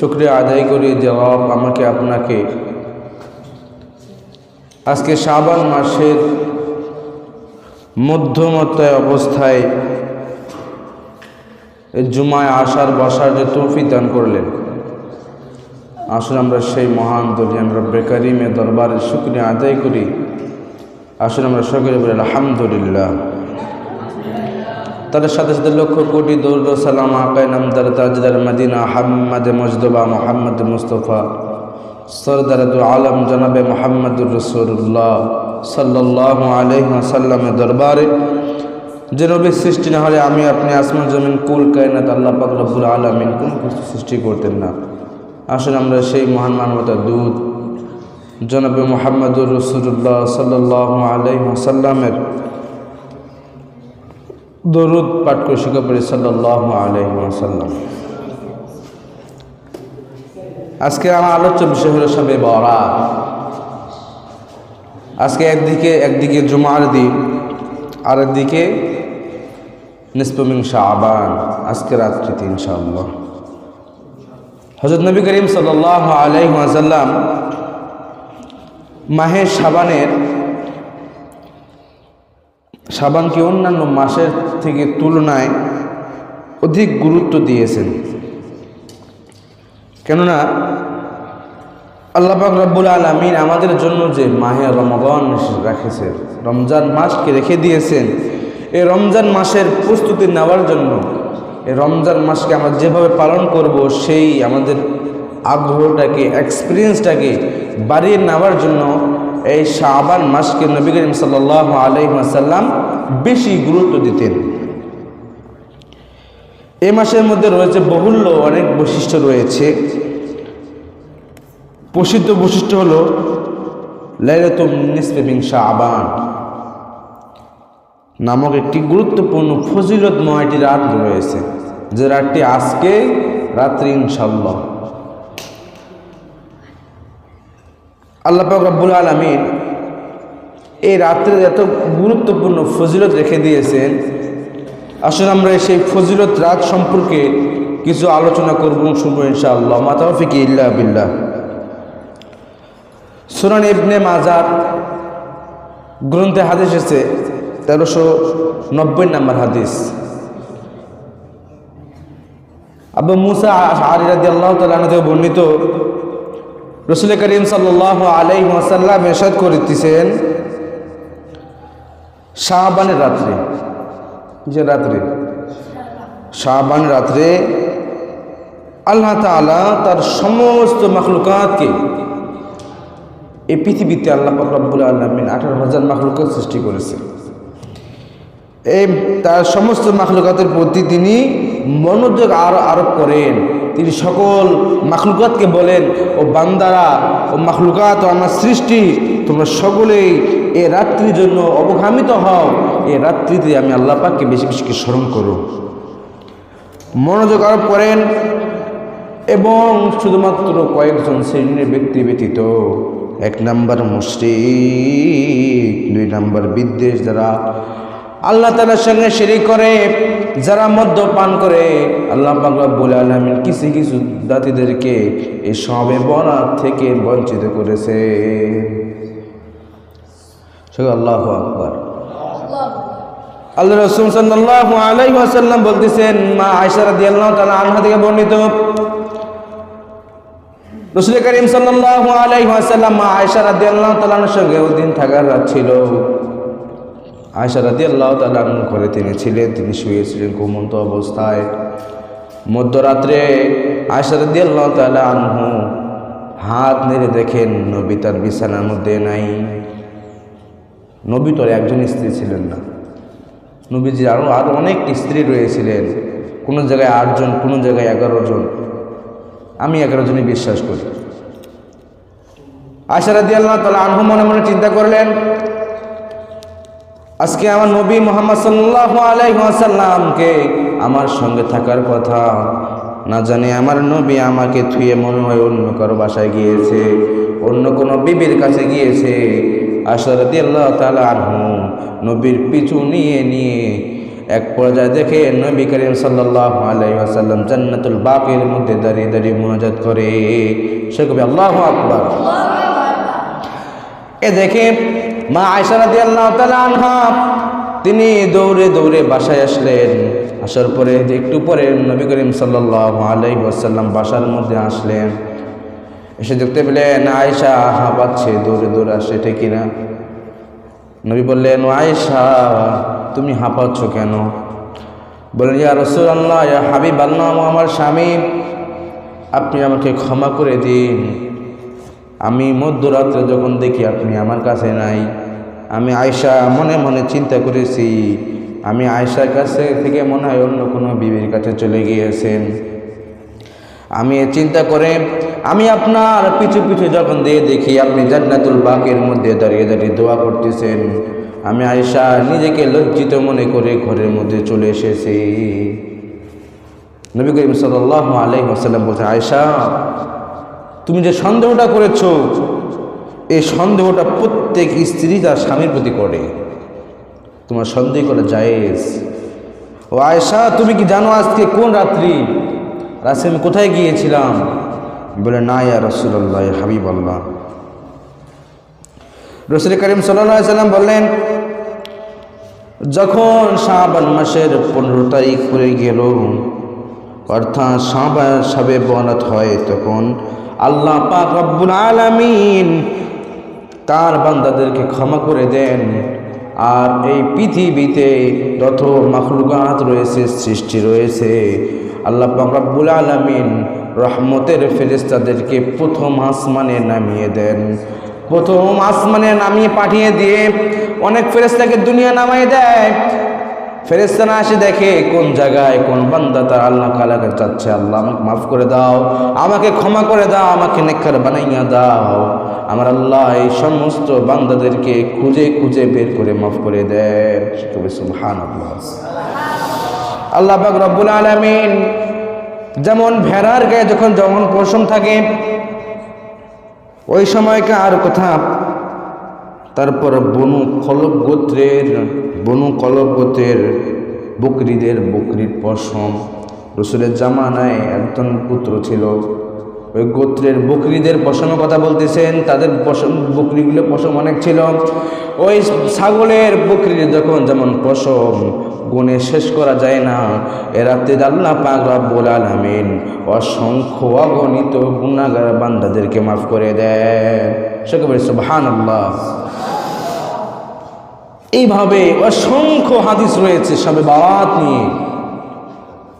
শুক্রিয়া আদায় করি জবাব আমাকে আপনাকে। আজকে শ্রাবণ মাসের মধ্যমতায় অবস্থায় জুমায় আসার বসার যে তৌফি দান করলেন। আসলে আমরা সেই মহান দলিয়ান রব্বে করিমে দরবারের শুক্রিয়া আদায় করি। আসলে আমরা সকলে বলি, আলহামদুলিল্লাহ। তাদের সাথে সাথে লক্ষ কোটি দৌড় সালাম আকাই নামদার তাজদার মদিনা হাম্মাদ মজদবা মোহাম্মদ মুস্তফা সরদারদুল আলম জনাবে মোহাম্মদুর রসুল্লাহ সাল্লাহ আলহিমাসাল্লামের দরবারে। যে নবীর সৃষ্টি না হলে আমি আপনি আসমান জমিন কুল কায়নাত আল্লাহ পাক রব্বুল আলমিন কোনো কিছু সৃষ্টি করতেন না। আসলে আমরা সেই মহান মানবতার দূত। জনাবে মোহাম্মদুর রসুল্লাহ সাল্লাহ আলহিমাসাল্লামের দরুদ পাঠ করে শিখা পড়ি সাল্লাহ আলহিমাসাল্লাম আজকে আমার আলোচ্য বিষয় হলো সবে বরা আজকে একদিকে একদিকে জুমার দিন আর একদিকে নিসপমিং আবান আজকে রাত্রিতে ইনশাআল্লাহ। হজরত নবী করিম সাল্লাহ আলহিমাসাল্লাম মাহে সাবানের সাবানকে অন্যান্য মাসের থেকে তুলনায় অধিক গুরুত্ব দিয়েছেন? কেননা আল্লাপাক রব্বুল আলমিন আমাদের জন্য যে মাহে রমগন রেখেছেন রমজান মাসকে রেখে দিয়েছেন, এই রমজান মাসের প্রস্তুতি নেওয়ার জন্য, এই রমজান মাসকে আমরা যেভাবে পালন করব, সেই আমাদের আগ্রহটাকে এক্সপিরিয়েন্সটাকে বাড়িয়ে নেওয়ার জন্য এই শাবান মাসকে নবী করিম সাল্লাহ আলহিমাসাল্লাম বেশি গুরুত্ব দিতেন। এ মাসের মধ্যে রয়েছে বহুল্য অনেক বৈশিষ্ট্য রয়েছে। প্রসিদ্ধ বৈশিষ্ট্য হল লাইলাতুম নিসফেবিং শাবান। নামক একটি গুরুত্বপূর্ণ ফজিলতময় একটি রাত রয়েছে। যে রাতটি আজকে রাত্রি ইনশাল্লাহ আল্লাহ রব্বুল আলমিন এই রাত্রে এত গুরুত্বপূর্ণ ফজিলত রেখে দিয়েছেন। আসলে আমরা সেই ফজিলত রাত সম্পর্কে কিছু আলোচনা করব শুনব ইনশাআল্লাহ। মাতাফিকি ইল্লা বিল্লাহ। সুরান ইবনে মাজার গ্রন্থে হাদিস এসেছে তেরোশো নব্বই নম্বর হাদিস। আবু মুসা আরিরাদি আল্লাহ তালা বর্ণিত রসুল করিম সাল্লাহ আলাই ওয়াসাল্লাম এরশাদ করিতেছেন শাহবানের রাত্রে। যে রাত্রে? শাহবান রাত্রে আল্লাহ তালা তার সমস্ত মখলুকাতকে এই পৃথিবীতে আল্লাহ রব্বুল আলমিন আঠারো হাজার মাখলুকাত সৃষ্টি করেছে এই তার সমস্ত মাখলুকাতের প্রতি তিনি মনোযোগ আর আরোপ করেন। তিনি সকল মাখলুকাতকে বলেন, ও বান্দারা, ও মাখলুকাত ও আমার সৃষ্টি, তোমরা সকলেই এ রাত্রির জন্য অবগামিত হও। এ রাত্রিতে আমি আল্লাহ পাককে বেশি বেশি স্মরণ করো মনোযোগ আরোপ করেন এবং শুধুমাত্র কয়েকজন শ্রেণির ব্যক্তি ব্যতীত এক নাম্বার মুশরিক, দুই নাম্বার বিদ্বেষ যারা আল্লাহ তালার সঙ্গে সেরি করে, যারা মদ্যপান করে, আল্লাহ বলে আলমিন কিছু কিছু জাতিদেরকে এই সবে বরাত থেকে বঞ্চিত করেছে। আল্লাহ আকবর। আল্লাহ রসুল সাল্লাহ আলাইহি ওয়াসাল্লাম বলতেছেন, মা আয়সা রাদিয়াল্লাহু তাআলা আনহা থেকে বর্ণিত রসুল করিম সাল্লাহ আলাইহি ওয়াসাল্লাম মা আয়সা রাদিয়াল্লাহু তাআলার সঙ্গে ওই দিন থাকার রাত ছিল। আয়সা রাদিয়াল্লাহু তাআলা ঘরে তিনি ছিলেন, তিনি শুয়েছিলেন ঘুমন্ত অবস্থায়। মধ্যরাত্রে আয়সা রাদিয়াল্লাহু তাআলা আনহু হাত নেড়ে দেখেন, নবী তার বিছানার মধ্যে নাই। নবী তোর একজন স্ত্রী ছিলেন না। নবীজির আরও আরও অনেক স্ত্রী রয়েছিলেন, কোনো জায়গায় আটজন, কোনো জায়গায় এগারো জন। আমি এগারো জনই বিশ্বাস করি। আশারাদি আল্লাহ তালা আনহু মনে মনে চিন্তা করলেন আজকে আমার নবী মোহাম্মদ সাল্লাহ আলাইসাল্লামকে আমার সঙ্গে থাকার কথা। না জানি আমার নবী আমাকে থুয়ে মনে হয় অন্য কারও বাসায় গিয়েছে অন্য কোনো বিবির কাছে গিয়েছে। আশারাদি আল্লাহ তালা আনহু নবীর পিছু নিয়ে নিয়ে এক পর্যায়ে দেখে নবী করিম সাল্লাল্লাহু আলাইহি ওয়াসাল্লাম জান্নাতুল বাকির মধ্যে দাঁড়িয়ে দাঁড়িয়ে মুনাজাত করে। সে কবি আল্লাহু আকবার। এ দেখে মা আয়সা রাদিয়াল্লাহু তাআলা আনহা, তিনি দৌড়ে দৌড়ে বাসায় আসলেন। আসার পরে একটু পরে নবী করিম সাল্লাল্লাহু আলাইহি ওয়াসাল্লাম বাসার মধ্যে আসলেন। এসে দেখতে পেলেন আয়সা হাঁপাচ্ছে, দৌড়ে দৌড়ে আসে ঠিক কিনা? নবী বললেন "ও আয়েশা, তুমি হাঁপাচ্ছ কেন? বললেন, ইয়া রসুল আল্লাহ হাবিব আল্লাহ আমার স্বামী, আপনি আমাকে ক্ষমা করে দিন। আমি মধ্যরাত্রে যখন দেখি আপনি আমার কাছে নাই, আমি আয়সা মনে মনে চিন্তা করেছি, আমি আয়সার কাছে থেকে মনে হয় অন্য কোনো বিবির কাছে চলে গিয়েছেন। আমি চিন্তা করে, আমি আপনার পিছু পিছু যখন দিয়ে দেখি আপনি জান্নাতুল বাকের মধ্যে দাঁড়িয়ে দাঁড়িয়ে দোয়া করতেছেন, আমি আয়সা নিজেকে লজ্জিত মনে করে ঘরের মধ্যে চলে এসেছি। নবী করিম আলাইহি ওয়াসাল্লাম বলছে আয়সা তুমি যে সন্দেহটা করেছ, এই সন্দেহটা প্রত্যেক স্ত্রী তার স্বামীর প্রতি করে। তোমার সন্দেহ করা জায়েজ। ও আয়সা তুমি কি জানো আজকে কোন রাত্রি? রাত্রে আমি কোথায় গিয়েছিলাম? বলে, না ইয়া রসুল্লাহ হাবিব আল্লাহ রসুল করিম সাল্লাম বললেন, যখন শাহবান মাসের পনেরো তারিখ পড়ে গেল, অর্থাৎ শাহবা সাবে বরাত হয় তখন আল্লাহ পাক রব্বুল আলামিন তার বান্দাদেরকে ক্ষমা করে দেন। আর এই পৃথিবীতে যত মাখলুকাত রয়েছে, সৃষ্টি রয়েছে, আল্লাহ পাক রব্বুল আলামিন রহমতের ফেরেস্তাদেরকে প্রথম আসমানে নামিয়ে দেন। প্রথম আসমানে নামিয়ে পাঠিয়ে দিয়ে অনেক ফেরেস্তাকে দুনিয়া নামাই দেয়। ফেরেস্তানা আসে দেখে, কোন জায়গায় কোন বান্দা তার আল্লাহ কালাকে চাচ্ছে, আল্লাহ আমাকে মাফ করে দাও, আমাকে ক্ষমা করে দাও, আমাকে নেখার বানাইয়া দাও। আমার আল্লাহ এই সমস্ত বান্দাদেরকে খুঁজে খুঁজে বের করে মাফ করে তবে সুবহান আল্লাহ আল্লাহ পাক রব্বুল আলামিন যেমন ভেড়ার গায়ে যখন যখন পশম থাকে, ওই সময়কার কথা তারপর বনু কলব গোত্রের বনু কলব গোত্রের বকরিদের বকরির পশম। রসুলের জামানায় একজন পুত্র ছিল। ওই গোত্রের বকরিদের পশমের কথা বলতেছেন, তাদের পশম, বকরিগুলো পশম অনেক ছিল। ওই ছাগলের বকরির যখন যেমন পশম গুণে শেষ করা যায় না, এ রাতে আল্লাহ পাক রব্বুল আলামিন অসংখ্য অগণিত গুণাগার বান্দাদেরকে মাফ করে দেয় সে কবে সুবহানাল্লাহ। এইভাবে অসংখ্য হাদিস রয়েছে সবে বারাত নিয়ে।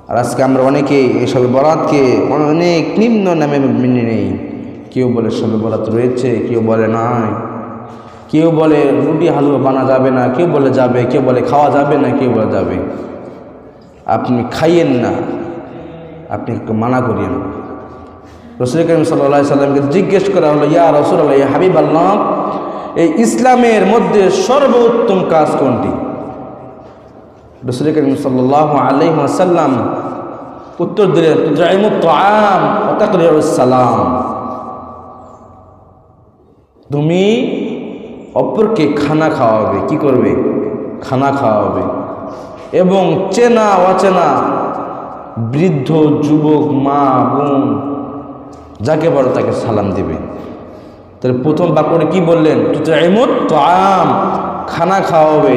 আর আজকে আমরা অনেকে এই সবে বরাতকে অনেক নিম্ন নামে মেনে নেই। কেউ বলে সবে বরাত রয়েছে, কেউ বলে নাই। কেউ বলে রুটি হালুয়া বানা যাবে না, কেউ বলে যাবে, কেউ বলে খাওয়া যাবে না, কেউ বলে যাবে। আপনি খাইয়েন না, আপনি মানা করিয়েন। রসুল করিম সাল্লাহ সাল্লামকে জিজ্ঞেস করা হলো, ইয়া রসুল আল্লাহ হাবিব আল্লাহ এই ইসলামের মধ্যে সর্বোত্তম কাজ কোনটি? রসুল করিম সাল্লাহ আলহিমাসাল্লাম উত্তর দিলেন সালাম। তুমি অপরকে খানা খাওয়াবে, কি করবে? খানা খাওয়াবে। এবং চেনা অচেনা বৃদ্ধ, যুবক, মা, বোন যাকে বলো তাকে সালাম দিবে। তাহলে প্রথম বাক্যটা কি বললেন? তুমত তো আম খানা খাওয়াবে।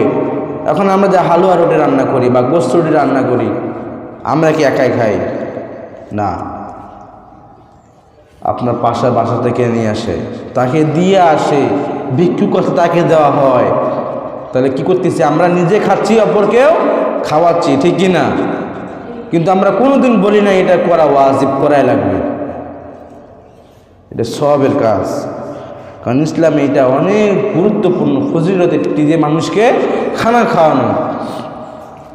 এখন আমরা যে হালুয়া রুটি রান্না করি বা গোস্ত রুটি রান্না করি, আমরা কি একাই খাই? না। আপনার পাশা বাসা থেকে নিয়ে আসে। তাকে দিয়ে আসে। ভিক্ষু কথা তাকে দেওয়া হয়। তাহলে কি করতেছি? আমরা নিজে খাচ্ছি, অপরকেও খাওয়াচ্ছি, ঠিক কি না? কিন্তু আমরা কোনোদিন বলি না, এটা করা ওয়াজিব, করাই লাগবে। এটা সবের কাজ। কারণ ইসলামে এটা অনেক গুরুত্বপূর্ণ, ফজিলত একটি যে মানুষকে খানা খাওয়ানো।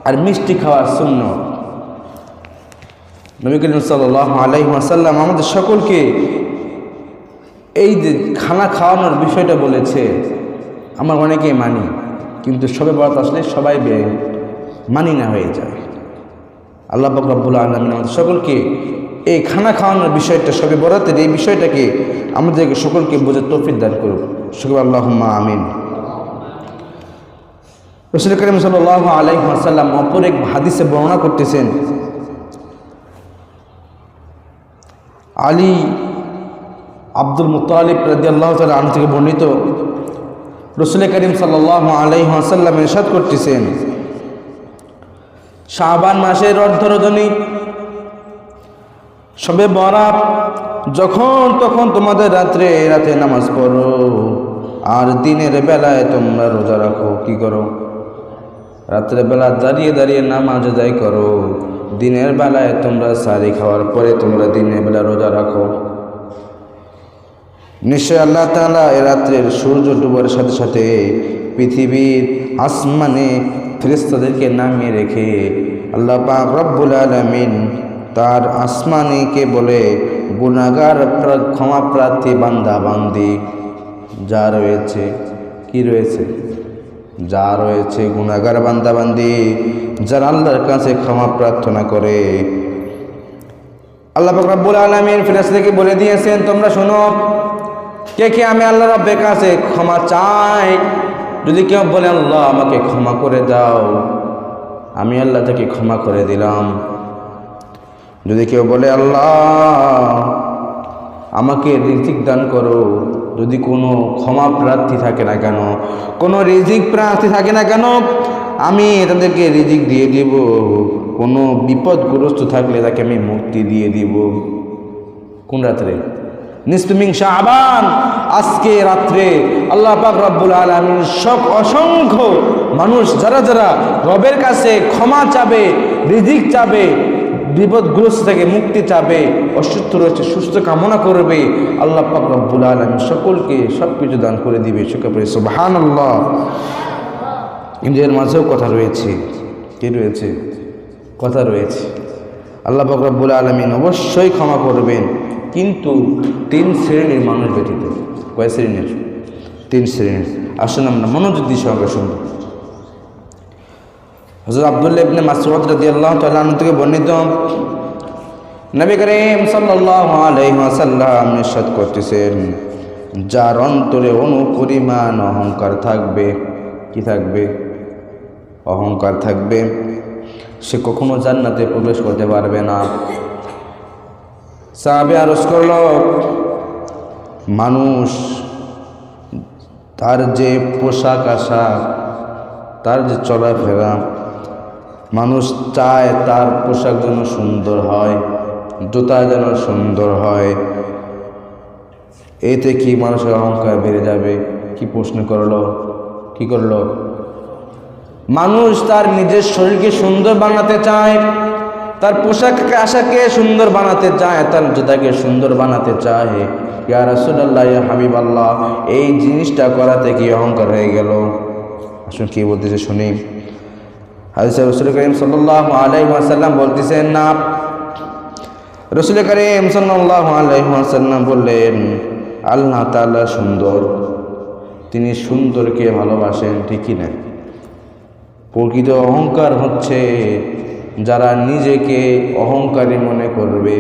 আর মিষ্টি খাওয়ার শূন্য নবী করিম সাল্লাহ আলাইসাল্লাম আমাদের সকলকে এই যে খানা খাওয়ানোর বিষয়টা বলেছে, আমার অনেকেই মানি, কিন্তু সবে বরাত আসলে সবাই মানি না হয়ে যায়। আল্লাহ পাক রব্বুল আলমিন আমাদের সকলকে এই খানা খাওয়ানোর বিষয়টা, সবে বরাতের এই বিষয়টাকে আমাদেরকে সকলকে বোঝার তৌফিক দান করুক। সকল আল্লাহ আমিন। রসুল করিম সাল আলাইসাল্লাম অপর এক হাদিসে বর্ণনা করতেছেন, আলী আব্দুল মুতালিব রাজি আল্লাহ তালা আন থেকে বর্ণিত। রসুল করিম সাল্লাহ আলাইসাল্লাম এরশাদ করতেছেন শাহবান মাসের অর্ধ রজনী। সবে বরাত, যখন তখন তোমাদের রাত্রে রাতে নামাজ পড়ো। আর দিনের বেলায় তোমরা রোজা রাখো, কি করো? রাত্রে বেলা দাঁড়িয়ে দাঁড়িয়ে নামাজ আদায় করো। দিনের বেলায় তোমরা সারি খাওয়ার পরে তোমরা দিনের বেলা রোজা রাখো। নিশ্চয় আল্লাহ তালা এ রাত্রের সূর্য ডুবার সাথে সাথে পৃথিবীর আসমানে ফেরেস্তাদেরকে নামিয়ে রেখে আল্লাহ পাক রব্বুল আলমিন তার আসমানিকে বলে গুণাগার ক্ষমা প্রার্থী বান্দা, বান্দি, যা রয়েছে, কি রয়েছে? যা রয়েছে গুণাগার বান্দা, বান্দি, যারা আল্লাহর কাছে ক্ষমা প্রার্থনা করে। আল্লাহ পাক রব্বুল আলমিন ফেরেস্তাদেরকে বলে দিয়েছেন, তোমরা শোনো, কে কে আমি আল্লাহ রব্বের কাছে ক্ষমা চাই যদি কেউ বলে, আল্লাহ, আমাকে ক্ষমা করে দাও। আমি আল্লাহ তাকে ক্ষমা করে দিলাম। যদি কেউ বলে, আল্লাহ, আমাকে রিজিক দান করো। যদি কোনো ক্ষমা প্রার্থী থাকে না কেন, কোনো রিজিক প্রার্থী থাকে না কেন, আমি তাদেরকে রিজিক দিয়ে দিব। কোনো বিপদগ্রস্ত থাকলে তাকে আমি মুক্তি দিয়ে দিব। কোন রাত্রে? নিস্তমিং শাহবান আজকে রাত্রে আল্লাহ পাক রব্বুল আলমীর সব অসংখ্য মানুষ যারা যারা রবের কাছে ক্ষমা চাবে, রিজিক চাবে, বিপদগ্রস্ত থেকে মুক্তি চাবে, অসুস্থ রয়েছে, সুস্থ কামনা করবে, আল্লাহ পাক রব্বুল আলমী সকলকে সব কিছু দান করে দিবে। সুখে সুবাহান আল্লাহ কিন্তু এর মাঝেও কথা রয়েছে। কি রয়েছে? কথা রয়েছে। আল্লাহ পাক রব্বুল আলমিন অবশ্যই ক্ষমা করবেন। কিন্তু তিন শ্রেণির মানুষ ব্যতীত, কয় শ্রেণির? তিন শ্রেণির। আসুন আমরা মনোযোগ দিয়ে সঙ্গে শুনব। হজরত আবদুল্লাহ ইবনে মাসউদ রাদিয়াল্লাহু তাআলা আনহু থেকে বর্ণিত, নবী করিম সাল্লাল্লাহু আলাইহি ওয়াসাল্লাম নিষেধ করতেছেন, যার অন্তরে অনুপরিমাণ অহংকার থাকবে। কি থাকবে? অহংকার থাকবে। সে কখনো জান্নাতে প্রবেশ করতে পারবে না। সাহাবে আরজ করল, মানুষ, তার যে পোশাক আশাক, তার যে চলাফেরা, মানুষ চায় তার পোশাক যেন সুন্দর হয়, জুতা যেন সুন্দর হয়। এতে কি মানুষের অহংকার বেড়ে যাবে? কি প্রশ্ন করল, কি করল? মানুষ তার নিজের শরীরকে সুন্দর বানাতে চায় তার পোশাক আশাকে সুন্দর বানাতে চায়, তার জুতাকে সুন্দর বানাতে চায়। ইয়া রাসূলুল্লাহ, ইয়া হাবিব আল্লাহ এই জিনিসটা করাতে কি অহংকার হয়ে গেল? আসুন কি বলতেছে শুনি। হাদিস রসুল করিম সাল্লাল্লাহু আলাইহি ওয়াসাল্লাম বলতেছেন, না। রসুল করিম সাল্লাল্লাহু আলাইহি ওয়াসাল্লাম বললেন, আল্লাহ তাআলা সুন্দর। তিনি সুন্দরকে ভালোবাসেন, ঠিকই না? প্রকৃত অহংকার হচ্ছে যারা নিজেকে অহংকারী মনে করবে।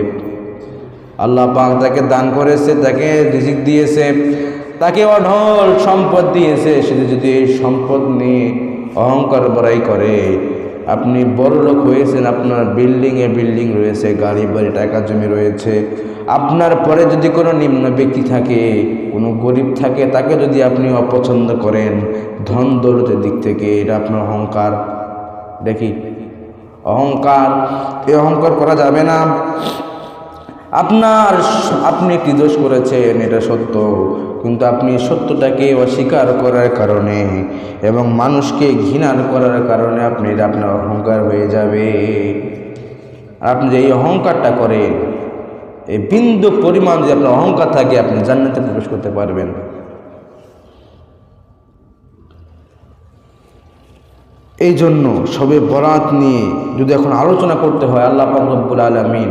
আল্লাহ পাক তাকে দান করেছে, তাকে রিজিক দিয়েছে, তাকে অঢল সম্পদ দিয়েছে। সে যদি এই সম্পদ নিয়ে অহংকার বড়াই করে, আপনি বড় লোক হয়েছেন, আপনার বিল্ডিংয়ে বিল্ডিং রয়েছে, গাড়ি বাড়ি, টাকা জমি রয়েছে। আপনার পরে যদি কোনো নিম্ন ব্যক্তি থাকে, কোনো গরিব থাকে, তাকে যদি আপনি অপছন্দ করেন, ধন দৌলতের দিক থেকে এটা আপনার অহংকার। দেখি অহংকার এই অহংকার করা যাবে না। আপনার আপনি একটি দোষ করেছেন? এটা সত্য। কিন্তু আপনি সত্যটাকে অস্বীকার করার কারণে এবং মানুষকে ঘৃণার করার কারণে আপনি আপনার অহংকার হয়ে যাবে। আপনি যে এই অহংকারটা করেন, এই বিন্দু পরিমাণ যে আপনার অহংকার থাকে, আপনি জান্নাতে প্রবেশ করতে পারবেন। এই জন্য সবে বরাত নিয়ে যদি এখন আলোচনা করতে হয় আল্লাহ পাক রব্বুল আলমিন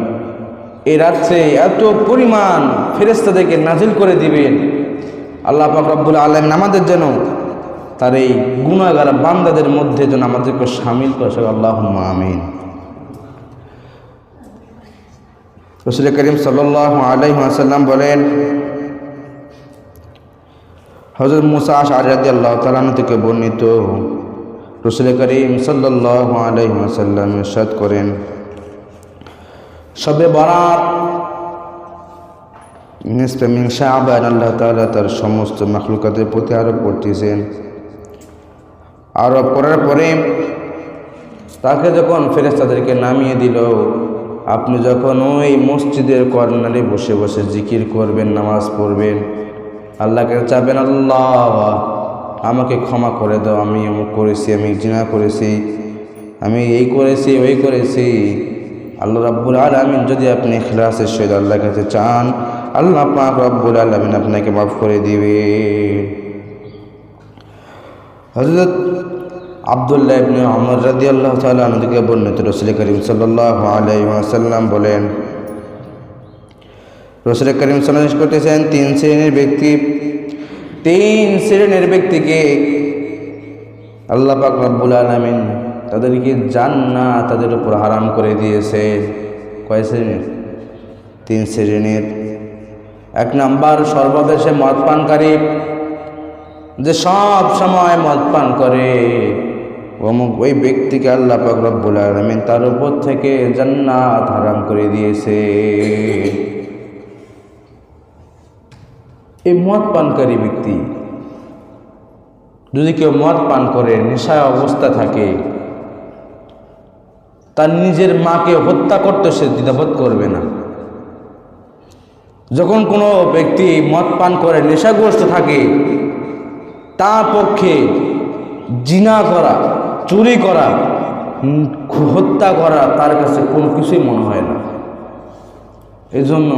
এই রাত্রে এত পরিমাণ ফেরেস্তাদেরকে নাজিল করে দিবেন, আল্লাহ পাক রব্বুল আলমিন আমাদের যেন তার এই গুণাগার বান্দাদের মধ্যে যেন আমাদেরকে সামিল করে সে আল্লাহ আমিন। রসুল করিম সাল্লাহ আলাইসাল্লাম বলেন হজরত মুসা আশারি আল্লাহ তালান থেকে বর্ণিত রসুল করিম সাল্লাহ ইরশাদ করেন, সবে বরাত আল্লাহ তাআলা তার সমস্ত মাখলুকাতের প্রতি আরোপ করতেছেন। আরোপ করার পরে তাকে যখন ফেরেস তাদেরকে নামিয়ে দিল, আপনি যখন ওই মসজিদের কর্নারে বসে বসে জিকির করবেন, নামাজ পড়বেন আল্লাহকে চাবেন আল্লাহ আমাকে ক্ষমা করে দাও, আমি অমুক করেছি, আমি জিনা করেছি, আমি এই করেছি, ওই করেছি। আল্লাহ রাব্বুল আলমিন যদি আপনি খিলাসের সহিত আল্লাহর কাছে চান, আল্লাহ পাক রব্বুল আলমিন আপনাকে মাফ করে দিবে। হজরত আবদুল্লাহ ইবনে আমর রাদি আল্লাহ তাআলা থেকে বর্ণিত রসুল করিম সাল্লাল্লাহু আলাইহি ওয়াসাল্লাম বলেন, রসুল করিম সাল্লাল্লাহু করতেছেন তিন শ্রেণির ব্যক্তি তিন শ্রেণির ব্যক্তিকে আল্লাহ পাক রব্বুল আলামিন তাদেরকে জান্নাত তাদের উপর হারাম করে দিয়েছে। কয় শ্রেণির? তিন শ্রেণির। এক নাম্বার, সর্বদেশে মদ পানকারী যে সব সময় মদ পান করে, অমুক ওই ব্যক্তিকে আল্লাহ পাক রব্বুল আলামিন তার উপর থেকে জান্নাত হারাম করে দিয়েছে। এই মদ পানকারী ব্যক্তি যদি কেউ মদ পান করে, নেশায় অবস্থা থাকে, তার নিজের মাকে হত্যা করতে সে দ্বিধাবোধ করবে না। যখন কোনো ব্যক্তি মদ পান করে, নেশাগ্রস্ত থাকে, তার পক্ষে জিনা করা, চুরি করা, হত্যা করা তার কাছে কোনো কিছুই মনে হয় না। এই জন্য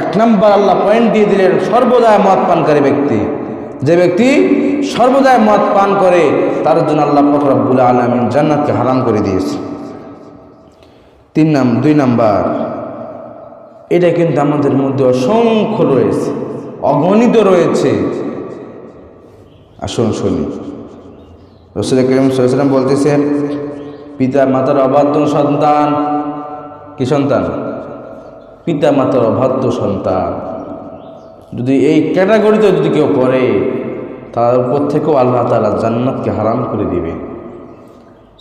এক নম্বর আল্লাহ পয়েন্ট দিয়ে দিলেন সর্বদায় মদ পানকারী ব্যক্তি। যে ব্যক্তি সর্বদায় মদ পান করে, তার জন্য আল্লাহ ফকরাবুল আলমিন জান্নাতকে হারাম করে দিয়েছে। তিন নাম, দুই নাম্বার, এটা কিন্তু আমাদের মধ্যে অসংখ্য রয়েছে, অগণিত রয়েছে। আসুন শুনি। রসুল করিম বলতেছেন পিতা মাতার অবাধ্য সন্তান, কি সন্তান? পিতা মাতার অবাধ্য সন্তান। যদি এই ক্যাটাগরিতে যদি কেউ পড়ে, তার উপর থেকেও আল্লাহ তালা জান্নাতকে হারাম করে দিবে।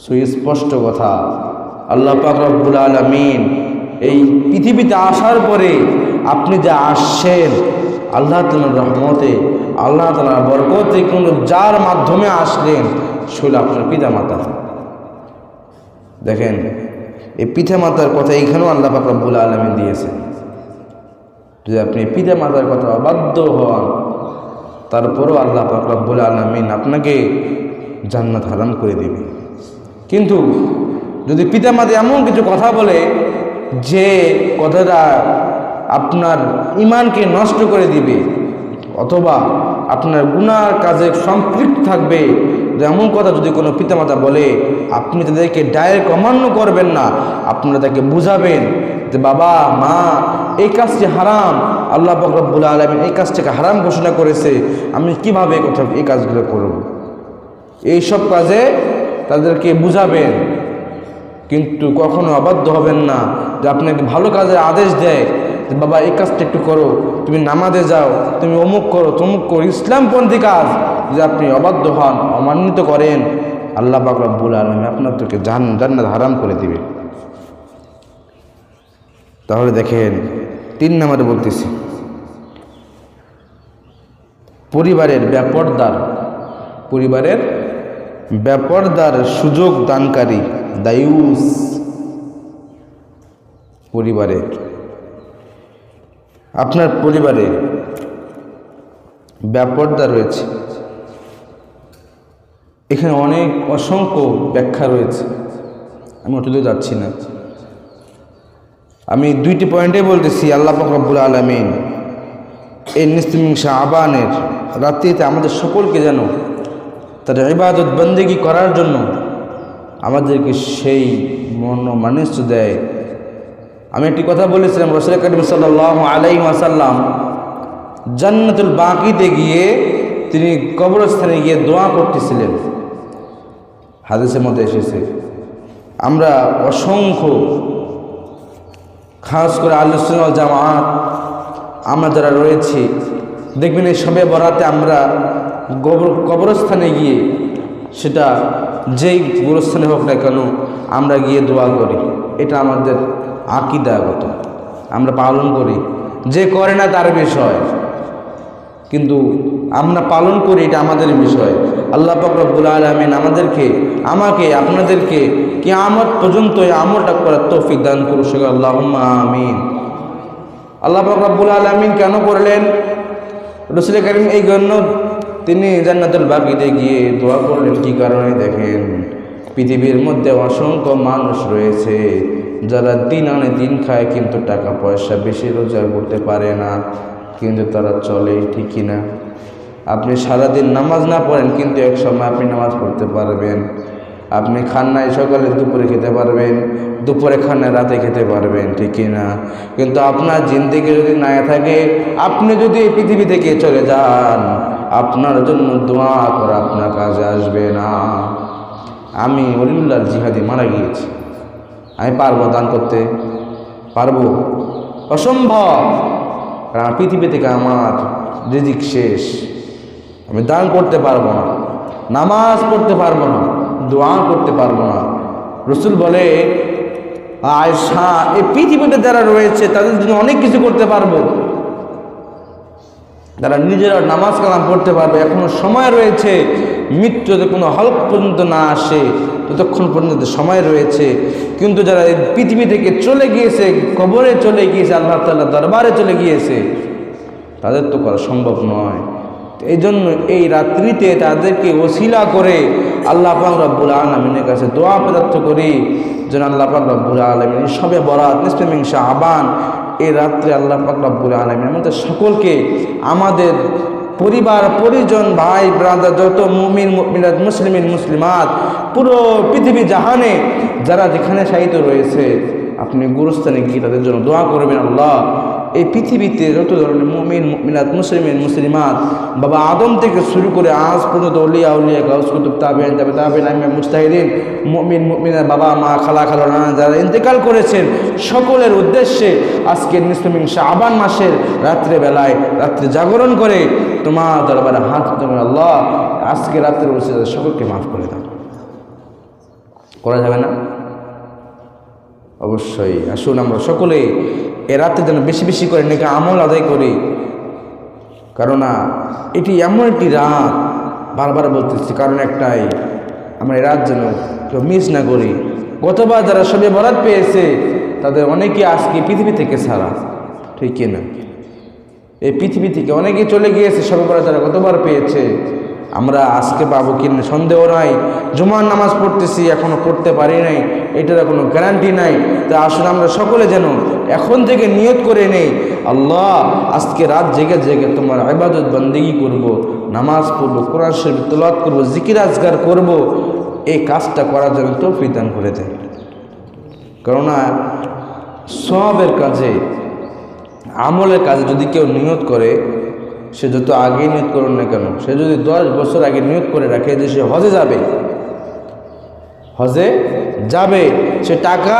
সুস্পষ্ট কথা, আল্লাহ পাক রব্বুল আলমিন এই পৃথিবীতে আসার পরে আপনি যা আসছেন, আল্লাহ তালার রহমতে, আল্লাহ তালার বরকতে কোনো যার মাধ্যমে আসলেন, সেগুলো আপনার পিতা মাতা দেখেন এই পিতা মাতার কথা এইখানেও আল্লাহ পাক রব্বুল আলমিন দিয়েছেন। যদি আপনি পিতা মাতার কথা অবাধ্য হন, তারপরও আল্লাহ পাক রব্বুল আলমিন আপনাকে জান্নাত হারাম করে দেবে। কিন্তু যদি পিতামাতা এমন কিছু কথা বলে, যে কথাটা আপনার ইমানকে নষ্ট করে দিবে, অথবা আপনার গুনার কাজে সম্পৃক্ত থাকবে এমন কথা যদি কোনো পিতামাতা বলে, আপনি তাদেরকে ডাইরেক্ট অমান্য করবেন না, আপনারা তাকে বুঝাবেন যে, বাবা, মা, এই কাজটি হারাম, আল্লাহ বকরবুল আলমিন এই কাজটাকে হারাম ঘোষণা করেছে, আমি কীভাবে কথা, এই কাজগুলো করব? এই সব কাজে তাদেরকে বুঝাবেন, কিন্তু কখনো অবাধ্য হবেন না যে, আপনাকে ভালো কাজের আদেশ দেয় বাবা, এই কাজটা একটু করো। তুমি নামাজে যাও, তুমি অমুক করো, তমুক করো। ইসলামপন্থী কাজ যে আপনি অবাধ্য হন, অমান্বিত করেন, আল্লাহ পাক রব্বুল আলমী আপনার তোকে জান, জান্নাত হারাম করে দিবে। তাহলে দেখেন, তিন নম্বরে বলতেছি। পরিবারের ব্যাপারদার পরিবারের ব্যাপারদার সুযোগ দানকারী, দায়ুস পরিবারে আপনার পরিবারে ব্যাপারদা রয়েছে। এখানে অনেক অসংখ্য ব্যাখ্যা রয়েছে। আমি ওটাতে যাচ্ছি না। আমি দুইটি পয়েন্টে বলতেছি, আল্লাহ পাক রব্বুল আলমিন এই নিস্তিমিংসা আবানের রাত্রিতে আমাদের সকলকে যেন তার ইবাদত বন্দেগি করার জন্য আমাদেরকে সেই মন মানুষ দেয়। আমি একটি কথা বলেছিলাম, রসুল করিম সাল্লাহ আলাই আসাল্লাম জান্নাতুল বাঁকিতে গিয়ে তিনি কবরস্থানে গিয়ে দোয়া করতেছিলেন। হাদিসের মধ্যে এসেছে, আমরা অসংখ্য খাস করে আলোচনা জামাত, আমরা যারা রয়েছি, দেখবেন এই সবে বরাতে আমরা গোবর কবরস্থানে গিয়ে সেটা যেই গুরুস্থানে হোক না কেন আমরা গিয়ে দোয়া করি। এটা আমাদের আকিদাগত। আমরা পালন করি। যে করে না তার বিষয়। কিন্তু আমরা পালন করি এটা আমাদের বিষয়। আল্লাহ রব্বুল আলমিন আমাদেরকে, আমাকে, আপনাদেরকে কি আমত পর্যন্ত এই আমলটা করার তৌফিক দান করু সে আল্লাহ আমিন। আল্লাহ রব্বুল আলমিন কেন করলেন? রসুল করিম এই জন্য তিনি জান্নাতুল বাকিতে গিয়ে দোয়া করলেন, কি কারণে? দেখেন, পৃথিবীর মধ্যে অসংখ্য মানুষ রয়েছে। যারা দিন আনে দিন খায় কিন্তু টাকা পয়সা বেশি রোজগার করতে পারে না, কিন্তু তারা চলে ঠিকই না আপনি সারাদিন নামাজ না পড়েন কিন্তু এক সময় আপনি নামাজ পড়তে পারবেন। আপনি খান নাই সকালে দুপুরে খেতে পারবেন, দুপুরে খান রাতে খেতে পারবেন ঠিকই না কিন্তু আপনার জিন্দিগি যদি না থাকে, আপনি যদি এই পৃথিবী থেকে চলে যান, আপনার জন্য দোয়া করা আপনার কাজে আসবে না। আমি অলিউল্লাহ জিহাদি মারা গিয়েছি। আমি পারব দান করতে। পারব। অসম্ভব। কারণ পৃথিবী থেকে আমার রিজিক শেষ। আমি দান করতে পারব না। নামাজ পড়তে পারব না। দোয়া করতে পারব না। রসুল বলে আয়সা এই পৃথিবীতে যারা রয়েছে, তাদের জন্য অনেক কিছু করতে পারব। তারা নিজেরা নামাজ কালাম পড়তে পারবে, এখনও সময় রয়েছে। মৃত্যু যদি কোনো হলক পর্যন্ত না আসে। ততক্ষণ পর্যন্ত সময় রয়েছে, কিন্তু যারা এই পৃথিবী থেকে চলে গিয়েছে, কবরে চলে গিয়েছে, আল্লাহ তাল্লাহ দরবারে চলে গিয়েছে, তাদের তো করা সম্ভব নয়। এই জন্য এই রাত্রিতে তাদেরকে ওসিলা করে আল্লাহ রব্বুল আলমিনের কাছে দোয়া পদার্থ করি, যেন আল্লাহ পাক রব্বুল আলমিন সবে বরাত নিসমিংসা আবান এই রাত্রে আল্লাহ পাক রব্বুল আলমিন আমাদের সকলকে আমাদের পরিবার, পরিজন, ভাই ব্রাদার যত মুমিন মিলাদ মুসলিমিন, মুসলিমাত, পুরো পৃথিবী জাহানে যারা যেখানে সাহিত্য রয়েছে, আপনি গুরুস্থানে গিয়ে তাদের জন্য দোয়া করবেন আল্লাহ। এই পৃথিবীতে যত ধরনের মুমিন, মুমিনাত, মুসলিমিন, মুসলিমাত, বাবা আদম থেকে শুরু করে আজ পর্যন্ত উলিয়া উলিয়া গাউস, কুতুব তাবেন যাবে তাবেন আমি মুস্তাহিদিন মুমিন, মুমিনার বাবা, মা, খালা খালা, নানা, যারা ইন্তেকাল করেছেন, সকলের উদ্দেশ্যে আজকের মুসলিমিন শাহবান মাসের রাত্রে বেলায় রাত্রে জাগরণ করে তোমার দরবারে হাত তোমার আল্লাহ, আজকে রাত্রে সকলকে মাফ করে দাও। করা যাবে না? অবশ্যই। আসুন আমরা সকলে এ রাতে যেন বেশি বেশি করে নাকি আমল আদায় করি। কারণ এটি এমন একটি রাত, বারবার বলতেছি, কারণ একটাই, আমরা এই রাত যেন কেউ মিস না করি। গতবার যারা সবে বরাত পেয়েছে, তাদের অনেকে আজকে পৃথিবী থেকে ছাড়া, ঠিক কিনা? এই পৃথিবী থেকে অনেকে চলে গিয়েছে, সবে বরাত যারা গতবার পেয়েছে আমরা আজকে পাবো কি সন্দেহ নাই জুমার নামাজ পড়তেছি এখনও পড়তে পারি নাই এটার কোনো গ্যারান্টি নাই তা আসলে আমরা সকলে যেন এখন থেকে নিয়ত করে নেই, আল্লাহ, আজকে রাত জেগে জেগে তোমার আবাদত বন্দিগি করব। নামাজ পড়ব, কোরআন শরীফ তোলাত করব, জিকির আজগার করব। এই কাজটা করার জন্য তো দান করে দেয় কেননা সবের কাজে, আমলের কাজে যদি কেউ নিয়ত করে সে যত আগে নিয়োগ করুন না কেন, সে যদি দশ বছর আগে নিয়োগ করে রাখে, যে সে হজে যাবে হজে যাবে, সে টাকা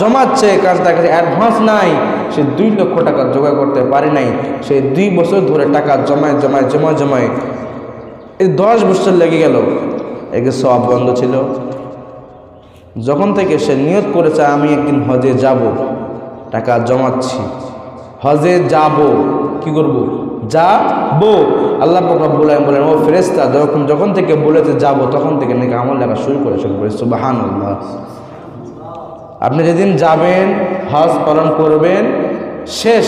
জমাচ্ছে, কারণ তার কাছে অ্যাডভান্স নাই, সে দুই লক্ষ টাকা জোগাড় করতে পারে নাই, সে দুই বছর ধরে টাকা জমায় জমায় জমা জমায়। এই দশ বছর লেগে গেল, একে সব বন্ধ ছিল। যখন থেকে সে নিয়ত করেছে, আমি একদিন হজে যাব, টাকা জমাচ্ছি। হজে যাব, কি করব? যাব। আল্লাহ আলম বলেন, ও ফেরেস্তা যখন যখন থেকে বলেছে যাব, তখন থেকে নাকি আমল লেখা শুরু করে শুরু করে সুবাহান আপনি যেদিন যাবেন, হজ পালন করবেন, শেষ,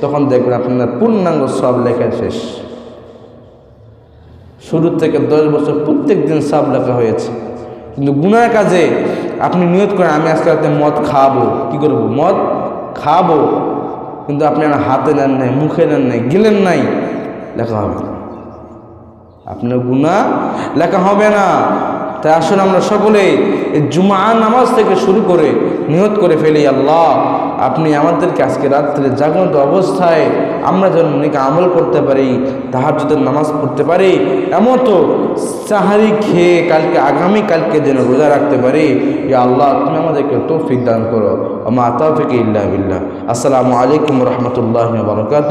তখন দেখবেন আপনার পূর্ণাঙ্গ সব লেখা শেষ। শুরু থেকে দশ বছর প্রত্যেক দিন সব লেখা হয়েছে। কিন্তু গুনার কাজে আপনি নিয়ত করেন, আমি আজকে রাতে মদ খাব। কি করব? মদ খাব। কিন্তু আপনি আর হাতে নেন নাই, মুখে নেন নাই, গেলেন নাই, লেখা হবে না। আপনার গুণা লেখা হবে না। তাই আসলে আমরা সকলে জুমা নামাজ থেকে শুরু করে নিহত করে ফেলি, আল্লাহ, আপনি আমাদেরকে আজকে রাত্রে জাগ্রত অবস্থায় আমরা যেন অনেকে আমল করতে পারি তাহার যদি নামাজ পড়তে পারি, এমন তো সাহারি খেয়ে কালকে, আগামী কালকে যেন রোজা রাখতে পারি। ইয়া আল্লাহ, তুমি আমাদেরকে তৌফিক দান করো। আমা তৌফিক ইল্লা বিল্লাহ। আসসালামু আলাইকুম রহমতুল্লাহ বরকাত